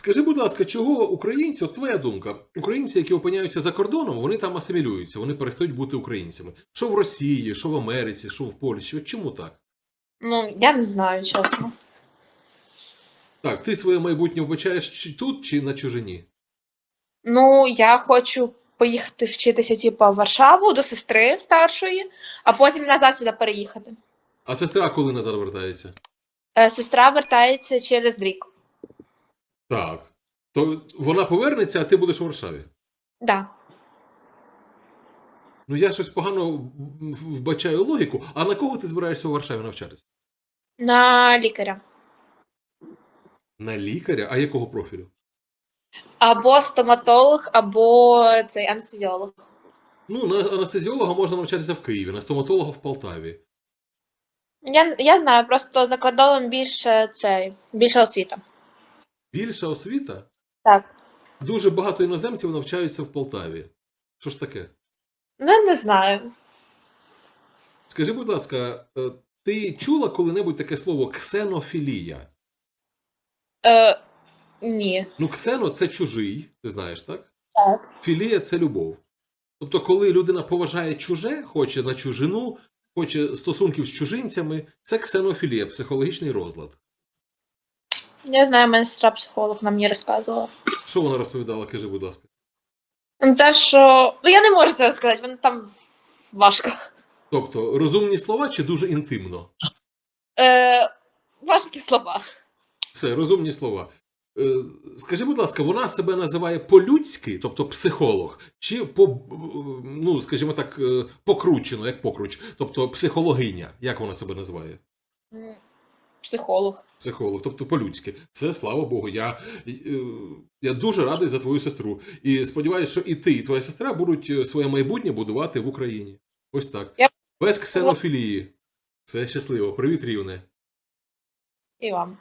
Скажи, будь ласка, чого українці, от твоя думка, українці, які опиняються за кордоном, вони там асимілюються, вони перестають бути українцями. Що в Росії, що в Америці, що в Польщі. От чому так? Ну, я не знаю, чесно. Так, ти своє майбутнє вбачаєш чи тут чи на чужині? Ну, я хочу поїхати вчитися, типу, в Варшаву до сестри старшої, а потім назад сюди переїхати. А сестра коли назад вертається? Е, Сестра вертається через рік. Так. То вона повернеться, а ти будеш у Варшаві. Да. Ну я щось погано вбачаю логіку. А на кого ти збираєшся у Варшаві навчатися? На лікаря. На лікаря? А якого профілю? Або стоматолог, або цей анестезіолог. Ну, на анестезіолога можна навчатися в Києві, на стоматолога в Полтаві. Я, я знаю, просто за кордоном більше цей, більше освіта. Більша освіта? Так. Дуже багато іноземців навчаються в Полтаві. Що ж таке? Ну, не знаю. Скажи, будь ласка, е, ти чула коли-небудь таке слово ксенофілія? Е, ні. Ну, ксено це чужий, ти знаєш, так? Так. Філія це любов. Тобто, коли людина поважає чуже, хоче на чужину, хоче стосунків з чужинцями, це ксенофілія, психологічний розлад. Я знаю, мене сестра психолог нам мені розказувала. Що вона розповідала, кажи, будь ласка. Ну, Те, що. Ну, я не можу це сказати, воно там важко. Тобто, розумні слова чи дуже інтимно? Е, важкі слова. Все, розумні слова. Е, Скажи, будь ласка, вона себе називає по-людськи, тобто психолог, чи по, ну, скажімо так, е, покручено, як покруч, тобто психологиня, як вона себе називає? Психолог. Психолог, тобто по-людськи. Це слава Богу. Я, е, я дуже радий за твою сестру. І сподіваюся, що і ти, і твоя сестра будуть е, своє майбутнє будувати в Україні. Ось так. Я- Без ксенофілії. Все щасливо. Привіт, рівне. І вам.